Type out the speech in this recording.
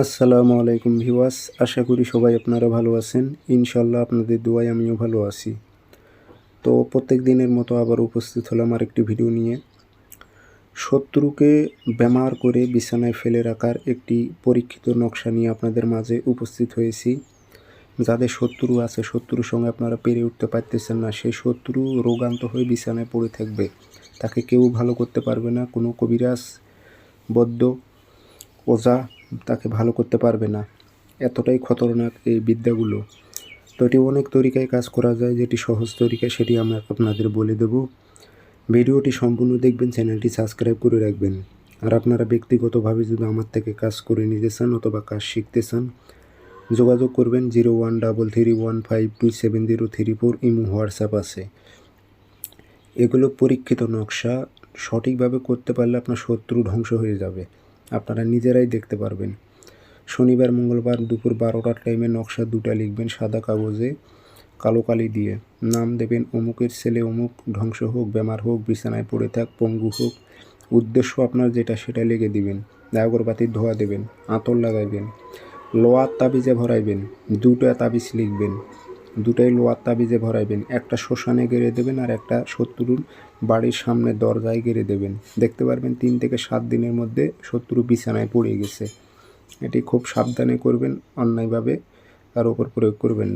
আসসালামু আলাইকুম ভিওয়াস আশা করি সবাই আপনারা ভালো আছেন। ইনশাল্লাহ আপনাদের দোয়ায় আমিও ভালো আছি। তো প্রত্যেক দিনের মতো আবার উপস্থিত হলাম আরেকটি ভিডিও নিয়ে। শত্রুকে ব্যবহার করে বিছানায় ফেলে রাখার একটি পরীক্ষিত নকশা নিয়ে আপনাদের মাঝে উপস্থিত হয়েছি। যাদের শত্রু আছে, শত্রুর সঙ্গে আপনারা পেরে উঠতে পারতেছেন না। সেই শত্রু রোগান্ত হয়ে বিছানায় পড়ে থাকবে। তাকে কেউ ভালো করতে পারবে না। কোনো কবিরাজ বদ্ধ ওজা তাকে ভালো করতে পারবে না। এতটাই খতরনাক এই বিদ্যাগুলো। তো এটি অনেক তরিকায় কাজ করা যায়, যেটি সহজ তরিকায় সেটি আমরা আপনাদের বলে দেব। ভিডিওটি সম্পূর্ণ দেখবেন, চ্যানেলটি সাবস্ক্রাইব করে রাখবেন। আর আপনারা ব্যক্তিগতভাবে যদি আমার থেকে কাজ করে নিতে চান অথবা কাজ শিখতে চান, যোগাযোগ করবেন zero one double three one five two seven zero three four imo WhatsApp আছে। এগুলো পরীক্ষিত নকশা, সঠিকভাবে করতে পারলে আপনার শত্রু ধ্বংস হয়ে যাবে। আপনারা নিজেরাই দেখতে পারবেন। শনিবার, মঙ্গলবার দুপুর বারোটার টাইমে নকশা দুটা লিখবেন সাদা কাগজে, কালো কালি দিয়ে। নাম দেবেন অমুকের ছেলে অমুক, ধ্বংস হোক, বেমার হোক, বিছানায় পড়ে থাক, পঙ্গু হোক। উদ্দেশ্য আপনার যেটা সেটা লেগে দিবেন। আগরবাতির ধোয়া দেবেন, আতর লাগাইবেন, লোয়ার তাবিজে ভরাইবেন দুটো তাবিজ লিখবেন। দুটাই লোয়ার তাবিজে ভরাইবেন, একটা শ্মশানে গেড়ে দেবেন আর একটা শত্রুর বাড়ির সামনে দরজায় গেড়ে দেবেন। দেখতে পারবেন তিন থেকে সাত দিনের মধ্যে শত্রু বিছানায় পড়ে গেছে। এটি খুব সাবধানে করবেন, অন্যায়ভাবে তার উপর প্রয়োগ করবেন না।